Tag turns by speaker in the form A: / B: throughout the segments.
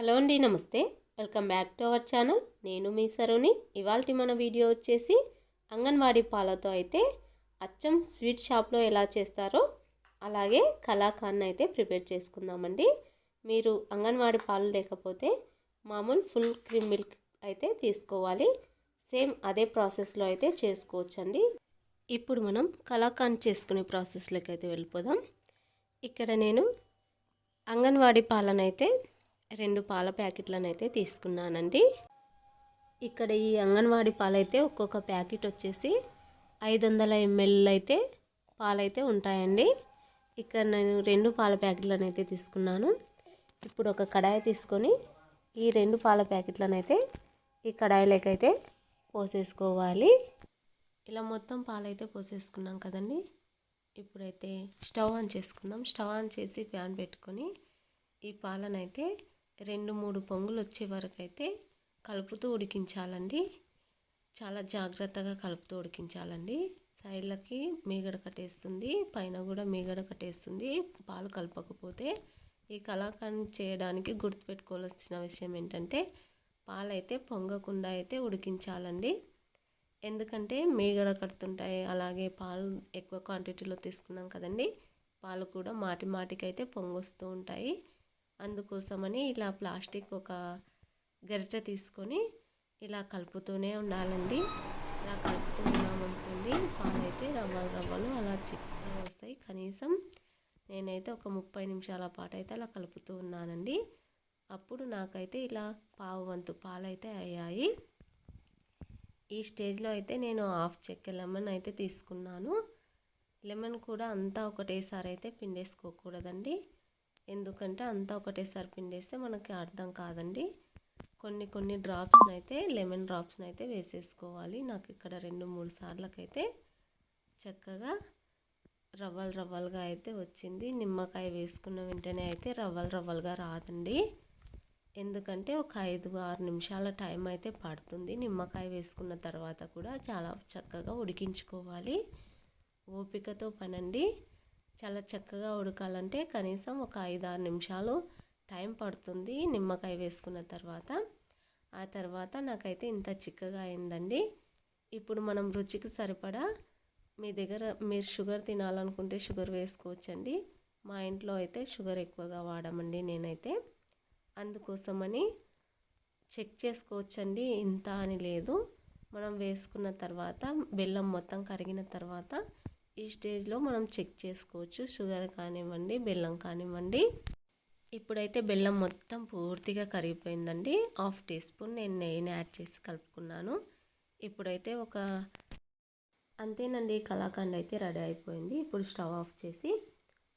A: Hello అండి నమస్తే. Welcome back to our channel. నేను మీ సరుని. ఇవాళ మన వీడియో వచ్చేసి అంగన్వాడీ పాలతో అయితే అచ్చం స్వీట్ షాప్లో ఎలా చేస్తారో అలాగే కలాకాన్ అయితే ప్రిపేర్ చేసుకుందామండి. మీరు అంగన్వాడీ పాలు లేకపోతే మామూలు ఫుల్ క్రీమ్ మిల్క్ అయితే తీసుకోవాలి. సేమ్ అదే ప్రాసెస్లో అయితే చేసుకోవచ్చండి. ఇప్పుడు మనం కలాకాన్ చేసుకునే ప్రాసెస్లోకి అయితే వెళ్ళిపోదాం. ఇక్కడ నేను అంగన్వాడీ పాలనైతే రెండు పాల ప్యాకెట్లను అయితే తీసుకున్నానండి. ఇక్కడ ఈ అంగన్వాడీ పాలైతే ఒక్కొక్క ప్యాకెట్ వచ్చేసి ఐదు వందల ఎంఎల్ అయితే పాలైతే ఉంటాయండి. ఇక్కడ నేను రెండు పాల ప్యాకెట్లను అయితే తీసుకున్నాను. ఇప్పుడు ఒక కడాయి తీసుకొని ఈ రెండు పాల ప్యాకెట్లను అయితే ఈ కడాయిలోకైతే పోసేసుకోవాలి. ఇలా మొత్తం పాలైతే పోసేసుకున్నాం కదండి. ఇప్పుడైతే స్టవ్ ఆన్ చేసుకుందాం. స్టవ్ ఆన్ చేసి ప్యాన్ పెట్టుకొని ఈ పాలనైతే రెండు మూడు పొంగులు వచ్చే వరకు అయితే కలుపుతూ ఉడికించాలండి. చాలా జాగ్రత్తగా కలుపుతూ ఉడికించాలండి. సైడ్లకి మీగడ కట్టేస్తుంది పైన కూడా మీగడ కట్టేస్తుంది పాలు కలపకపోతే. ఈ కళాఖండ్ చేయడానికి గుర్తుపెట్టుకోవాల్సిన విషయం ఏంటంటే పాలైతే పొంగకుండా అయితే ఉడికించాలండి. ఎందుకంటే మీగడ కడుతుంటాయి అలాగే పాలు ఎక్కువ క్వాంటిటీలో తీసుకున్నాం కదండి పాలు కూడా మాటి మాటికైతే పొంగొస్తూ ఉంటాయి. అందుకోసమని ఇలా ప్లాస్టిక్ ఒక గరిటె తీసుకొని ఇలా కలుపుతూనే ఉండాలండి. ఇలా కలుపుతూ ఉన్నామనుకోండి పాలు అయితే రవ్వలు రవ్వలు అలా చిక్కగా వస్తాయి. కనీసం నేనైతే ఒక ముప్పై నిమిషాల పాటు అయితే అలా కలుపుతూ ఉన్నానండి. అప్పుడు నాకైతే ఇలా పావు వంతు పాలైతే అయ్యాయి. ఈ స్టేజ్లో అయితే నేను హాఫ్ చెక్క లెమన్ అయితే తీసుకున్నాను. లెమన్ కూడా అంతా ఒకటేసారి అయితే పిండేసుకోకూడదండి. ఎందుకంటే అంతా ఒకటేసారి పిండేస్తే మనకి అర్థం కాదండి. కొన్ని కొన్ని డ్రాప్స్ని అయితే లెమన్ డ్రాప్స్ని అయితే వేసేసుకోవాలి. నాకు ఇక్కడ రెండు మూడు సార్లకైతే చక్కగా రవ్వలు రవ్వలుగా అయితే వచ్చింది. నిమ్మకాయ వేసుకున్న వెంటనే అయితే రవ్వలు రవ్వలుగా రాదండి. ఎందుకంటే ఒక ఐదు ఆరు నిమిషాల టైం అయితే పడుతుంది. నిమ్మకాయ వేసుకున్న తర్వాత కూడా చాలా చక్కగా ఉడికించుకోవాలి. ఓపికతో పనండి. చాలా చక్కగా ఉడకాలంటే కనీసం ఒక ఐదు ఆరు నిమిషాలు టైం పడుతుంది నిమ్మకాయ వేసుకున్న తర్వాత. ఆ తర్వాత నాకైతే ఇంత చిక్కగా అయిందండి. ఇప్పుడు మనం రుచికి సరిపడా మీ దగ్గర మీరు షుగర్ తినాలనుకుంటే షుగర్ వేసుకోవచ్చండి. మా ఇంట్లో అయితే షుగర్ ఎక్కువగా వాడమండి నేనైతే. అందుకోసమని చెక్ చేసుకోవచ్చండి ఇంత అని లేదు. మనం వేసుకున్న తర్వాత బెల్లం మొత్తం కరిగిన తర్వాత ఈ స్టేజ్లో మనం చెక్ చేసుకోవచ్చు. షుగర్ కానివ్వండి బెల్లం కానివ్వండి. ఇప్పుడైతే బెల్లం మొత్తం పూర్తిగా కరిగిపోయిందండి. హాఫ్ టీ స్పూన్ నేను నెయ్యిని యాడ్ చేసి కలుపుకున్నాను. ఇప్పుడైతే ఒక అంతేనండి కళాఖండ్ అయితే రెడీ అయిపోయింది. ఇప్పుడు స్టవ్ ఆఫ్ చేసి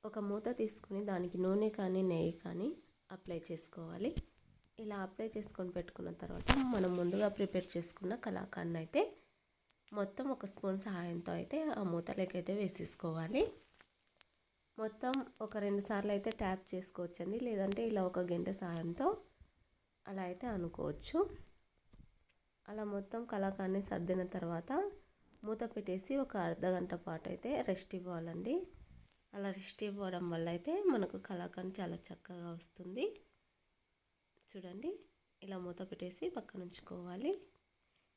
A: ఒక మూత తీసుకుని దానికి నూనె కానీ నెయ్యి కానీ అప్లై చేసుకోవాలి. ఇలా అప్లై చేసుకొని పెట్టుకున్న తర్వాత మనం ముందుగా ప్రిపేర్ చేసుకున్న కళాఖండ్ అయితే మొత్తం ఒక స్పూన్ సహాయంతో అయితే ఆ మూతలకైతే అయితే వేసేసుకోవాలి. మొత్తం ఒక రెండు సార్లు అయితే ట్యాప్ చేసుకోవచ్చండి. లేదంటే ఇలా ఒక గంట సహాయంతో అలా అయితే అనుకోవచ్చు. అలా మొత్తం కలాకాన్ని సర్దిన తర్వాత మూత పెట్టేసి ఒక అర్ధ గంట పాటు అయితే రెస్ట్ ఇవ్వాలండి. అలా రెస్ట్ ఇవ్వడం వల్ల అయితే మనకు కలాకాన్ చాలా చక్కగా వస్తుంది. చూడండి ఇలా మూత పెట్టేసి పక్కన ఉంచుకోవాలి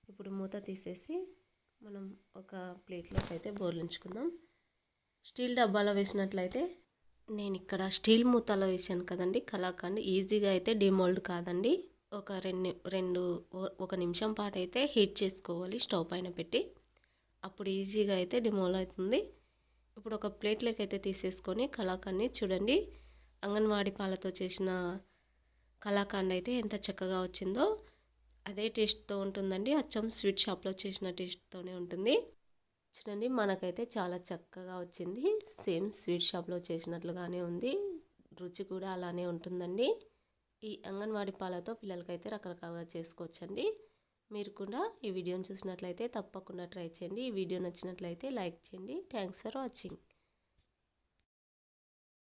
A: ఇప్పుడు మూత తీసేసి మనం ఒక ప్లేట్లోకి అయితే బోర్లించుకుందాం. స్టీల్ డబ్బాలో వేసినట్లయితే నేను ఇక్కడ స్టీల్ మూతలో వేసాను కదండి కలాకండ్. ఈజీగా అయితే డిమోల్డ్ కాదండి. ఒక రెండు రెండు ఒక నిమిషం పాటు అయితే హీట్ చేసుకోవాలి స్టవ్ పైన పెట్టి. అప్పుడు ఈజీగా అయితే డిమోల్ అవుతుంది. ఇప్పుడు ఒక ప్లేట్లోకి అయితే తీసేసుకొని కలాకండ్ని చూడండి. అంగన్వాడీ పాలతో చేసిన కలాకండ్ అయితే ఎంత చక్కగా వచ్చిందో. అదే టేస్ట్తో ఉంటుందండి. అచ్చం స్వీట్ షాప్లో చేసిన టేస్ట్తోనే ఉంటుంది. చూడండి మనకైతే చాలా చక్కగా వచ్చింది. సేమ్ స్వీట్ షాప్లో చేసినట్లుగానే ఉంది. రుచి కూడా అలానే ఉంటుందండి. ఈ అంగన్వాడీ పాలతో పిల్లలకైతే రకరకాలుగా చేసుకోవచ్చండి. మీరు కూడా ఈ వీడియోని చూసినట్లయితే తప్పకుండా ట్రై చేయండి. ఈ వీడియో నచ్చినట్లయితే లైక్ చేయండి. Thanks for watching.